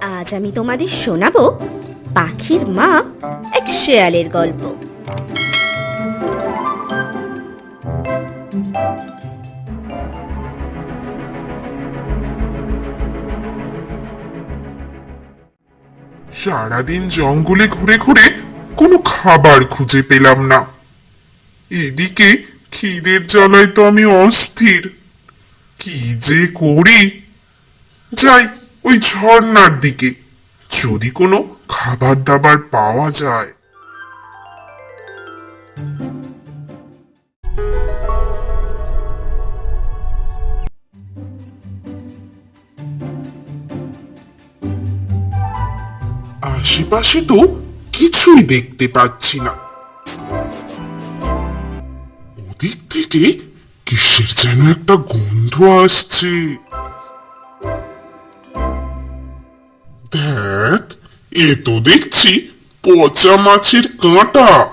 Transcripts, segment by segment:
আজ আমি তোমাদের শোনাবো পাখির মা এক শেয়ালের গল্প। সারাদিন জঙ্গলে ঘুরে ঘুরে কোনো খাবার খুঁজে পেলাম না। এদিকে খিদের জ্বালায় তো আমি অস্থির। কি যে করি? যাই ওই ঝর্ণার দিকে। যদি কোনো খাবার দাবার পাওয়া যায়। আশেপাশে তো কিছুই দেখতে পাচ্ছি না। ওদিক থেকে কিসের যেন একটা গন্ধ আসছে। দেখ এ তো দেখছি পচা মাছের কাঁটা।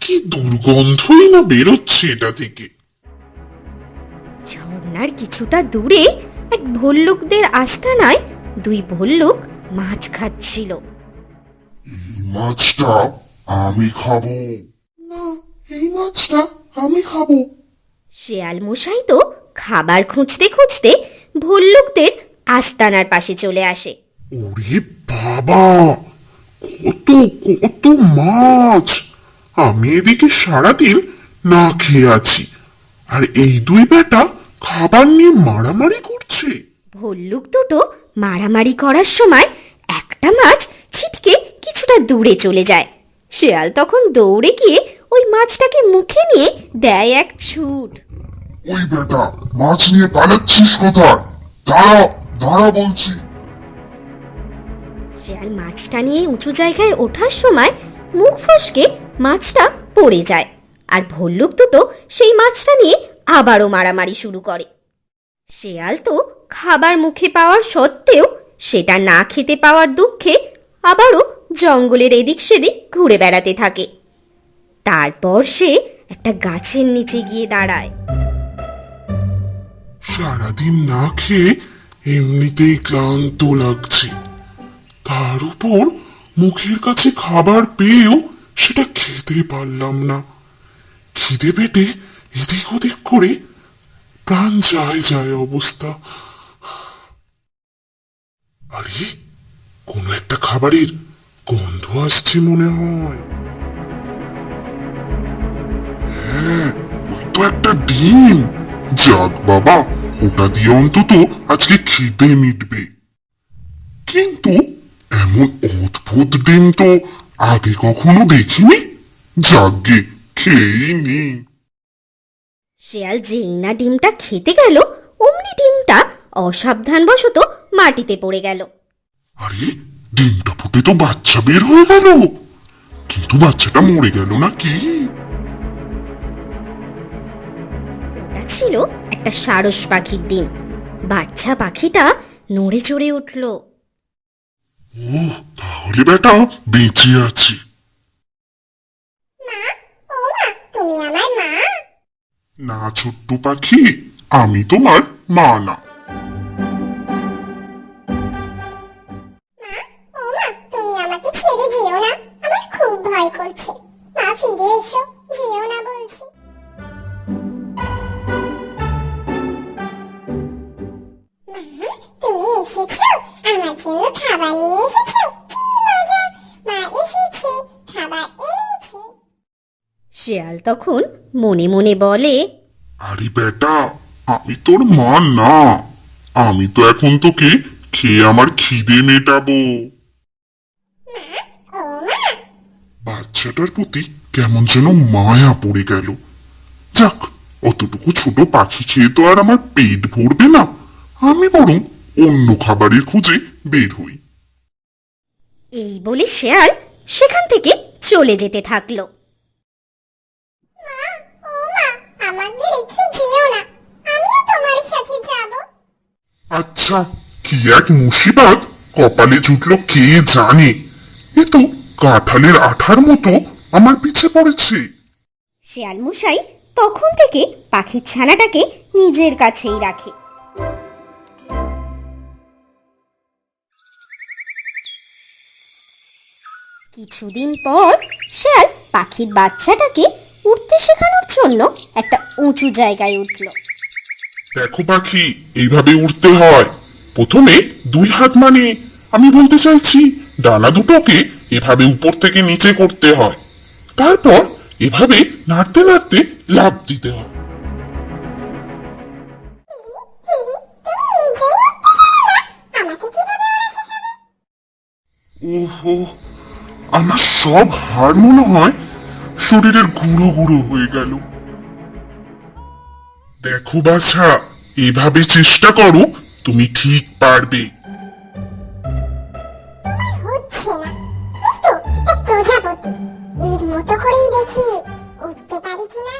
কি দুর্গন্ধই না বেরোচ্ছে এটা থেকে। ঝর্ণার কিছুটা দূরে এক ভল্লুকদের আস্তানায় দুই ভল্লুক মাছ খাচ্ছিল। এই মাছটা আমি খাব। না এই মাছটা আমি খাব। শেয়াল মশাই তো খাবার খুঁজতে খুঁজতে ভল্লুকদের আস্তানার পাশে চলে আসে। ওরে বাবা কত কত মাছ। আমি এদিকে সারাদিন না খেয়ে আছি। আর এই দুই বেটা খাবার নিয়ে মারামারি করছে। ভল্লুক দুটো মারামারি করার সময় একটা মাছ ছিটকে কিছুটা দূরে চলে যায়। শেয়াল তখন দৌড়ে গিয়ে ওই মাছটাকে মুখে নিয়ে দেয় এক ছুট। ওই বেটা মাছ নিয়ে পালাচ্ছিস কোথায়? দাঁড়া দাঁড়া বলছি। শেয়াল মাছটা নিয়ে উঁচু জায়গায় ওঠার সময় মুখ ফসকে মাছটা পড়ে যায়। আর ভল্লুক দুটো সেই মাছটা নিয়ে আবারও মারামারি শুরু করে। শেয়াল তো খাবার মুখে পাওয়ার সত্ত্বেও সেটা না খেতে পাওয়ার দুঃখে আবারও জঙ্গলের এদিক সেদিক ঘুরে বেড়াতে থাকে। তারপর সে একটা গাছের নিচে গিয়ে দাঁড়ায়। সারাদিন না খেয়ে এমনিতেই ক্লান্ত লাগছে। তার উপর মুখের কাছে খাবার পেয়েও সেটা খেতে পারলাম না। খিদে পেটে এদিক ওদিক করে প্রাণ যায় যায় অবস্থা। আরে, কোনো একটা খাবারের গন্ধ আসছে মনে হয়। হ্যাঁ ওই তো একটা ডিম। যাক বাবা, ওটা দিয়ে অন্তত আজকে খিদে মিটবে। কিন্তু এমন অদ্ভুত ডিম তো আগে কখনো দেখিনি। যাগে খেয়েই নি শেয়াল যেই না ডিমটা খেতে গেল অমনি ডিমটা অসাবধানবশত মাটিতে পড়ে গেল। আরে ডিমটা ফুটে তো বাচ্চা বের হয়ে গেল। কিন্তু বাচ্চাটা মরে গেল না কি ওটা ছিল একটা সারস পাখির ডিম। বাচ্চা পাখিটা নড়ে চড়ে উঠল। তাহলে বেটা বেঁচে আছি। না ছোট্ট পাখি আমি তোমার মা না। শেয়াল তখন মনে মনে বলে আরে বেটা আমি তোর মা না। আমি তো এখন তোকে খেয়ে আমার খিদে মেটাবো। বাচ্চাটার প্রতি কেমন যেন মায়া পড়ে গেল। যাক অতটুকু ছোট পাখি খেয়ে তো আর আমার পেট ভরবে না। আমি বরং অন্য খাবারের খুঁজে বের হই। এই বলে শেয়াল সেখান থেকে চলে যেতে থাকল। আচ্ছা কি এক মুসিবত কপালে জুটলো কে জানে? এ তো কাঁঠালের আঠার মতো আমার পিছে পড়েছে। শেয়াল মশাই তখন থেকে পাখির ছানাটাকে নিজের কাছেই রাখে। কিছুদিন পর শিয়াল পাখির বাচ্চাটাকে উঠতে শেখানোর জন্য একটা উঁচু জায়গায় উঠল। দেখো পাখি, এইভাবে উঠতে হয়। প্রথমে দুই হাত মানে আমি বলতে চাইছি, ডানা দুটোকে এভাবে উপর থেকে নিচে করতে হয়। তারপর এভাবে নাড়তে নাড়তে লাভ দিতে হয়। ওহো, আমার সব হাড় মনে হয় শরীরের গুঁড়ো গুঁড়ো হয়ে গেল। দেখো বাছা এভাবে চেষ্টা করো তুমি ঠিক পারবে। হচ্ছে না। এই এটা প্রজাপতি। এর মতো করেই দেখি উঠতে পারি কিনা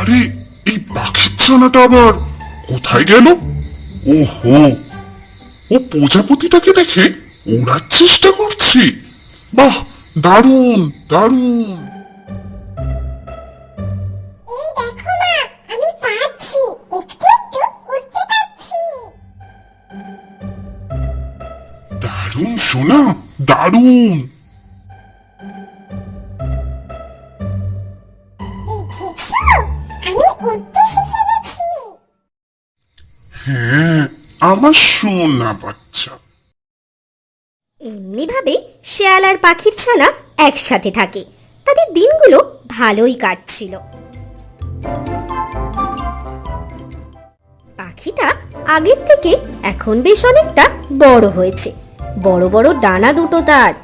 আরে এই পাখির ছানাটা আবার কোথায় গেল? ওহো ও প্রজাপতিটাকে দেখে ওড়ার চেষ্টা করছে। বাহ দারুণ দারুণ। দারুণ সোনা দারুণ। হ্যাঁ আমার সোনা বাচ্চা। এমনিভাবে শেয়াল আর পাখির ছানা একসাথে থাকে। তাদের দিনগুলো ভালোই কাটছিল। পাখিটা আগের থেকে এখন বেশ অনেকটা বড় হয়েছে। বড় বড় ডানা দুটো তার।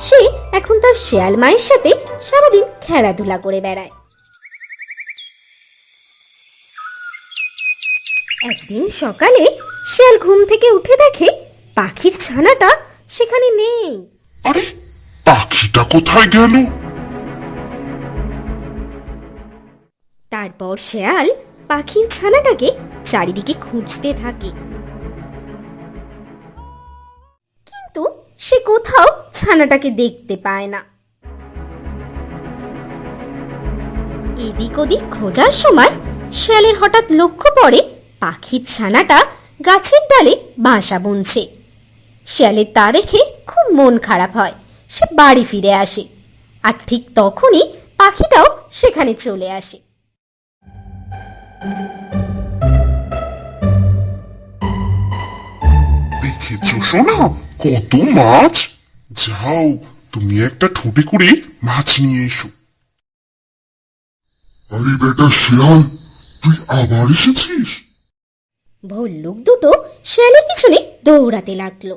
সে এখন তার শেয়াল মায়ের সাথে সারাদিন খেলাধুলা করে বেড়ায়। একদিন সকালে শেয়াল ঘুম থেকে উঠে দেখে পাখির ছানাটা সেখানে নেই। আরে পাখিটা কোথায় গেল? তারপর শেয়াল পাখির ছানাটাকে চারিদিকে খুঁজতে থাকে। কোথাও ছানাটাকে দেখতে পায় না। এদিক ওদিক খোঁজার সময় শেয়ালের হঠাৎ লক্ষ্য পড়ে পাখির ছানাটা গাছের ডালে বাসা বুনছে। শিয়ালের তা দেখে খুব মন খারাপ হয়, সে বাড়ি ফিরে আসে আর ঠিক তখনই পাখিটাও সেখানে চলে আসে। দেখেছ, সোনা? কত মাছ? যাও, তুমি একটা ঠোঁটে করে মাছ নিয়ে এসো। আরে বেটা শিয়াল, তুই আবার এসেছিস? ভল্লুক দুটো শিয়ালের পিছনে দৌড়াতে লাগল।